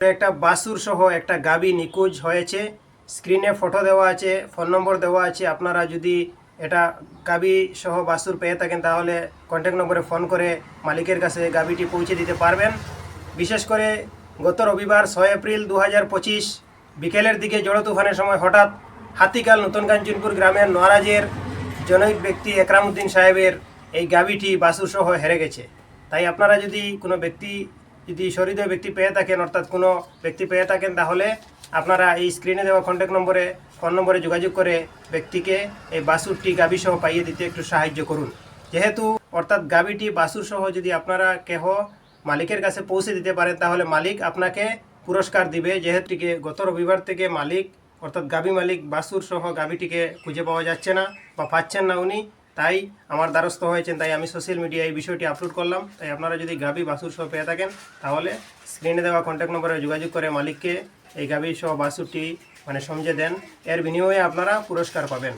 একটা বাসুর সহ একটা গাবি নিখোঁজ হয়েছে। স্ক্রিনে ফটো দেওয়া আছে, ফোন নম্বর দেওয়া আছে। আপনারা যদি এটা গাবি সহ বাসুর পেয়ে থাকেন, তাহলে কন্ট্যাক্ট নম্বরে ফোন করে মালিকের কাছে গাবিটি পৌঁছে দিতে পারবেন। বিশেষ করে গত রবিবার ছয় এপ্রিল দু পঁচিশ, বিকেলের দিকে জড়ো তুফানের সময় হঠাৎ হাতিকাল নতুন কাঞ্চনপুর গ্রামের নোয়ারাজের জনৈক ব্যক্তি একরামউদ্দিন সাহেবের এই গাবিটি বাসুর সহ হেরে গেছে। তাই আপনারা যদি কোনো ব্যক্তি যদি সহৃদয় ব্যক্তি পেয়ে থাকেন, অর্থাৎ কোনো ব্যক্তি পেয়ে থাকেন, তাহলে আপনারা এই স্ক্রিনে দেওয়া কন্ট্যাক্ট নম্বরে ফোন নম্বরে যোগাযোগ করে ব্যক্তিকে এই বাসুরটি গাবি সহ পাইয়ে দিতে একটু সাহায্য করুন। যেহেতু, অর্থাৎ গাবিটি বাসুর সহ যদি আপনারা কেহ মালিকের কাছে পৌঁছে দিতে পারেন, তাহলে মালিক আপনাকে পুরস্কার দিবে। যেহেতুকে গত রবিবার থেকে মালিক, অর্থাৎ গাবি মালিক বাসুর সহ গাবিটিকে খুঁজে পাওয়া যাচ্ছে না বা পাচ্ছেন না উনি তাই আমার দ্বারস্থ হয়েছেন, তাই আমি সোশ্যাল মিডিয়ায় এই বিষয়টি আপলোড করলাম। তাই আপনারা যদি গাবি বাসুর সহ পেয়ে থাকেন, তাহলে স্ক্রিনে দেওয়া কন্ট্যাক্ট নম্বরে যোগাযোগ করে মালিককে এই গাবি সহ বাসুরটি মানে সমঝে দেন। এর বিনিময়ে আপনারা পুরস্কার পাবেন।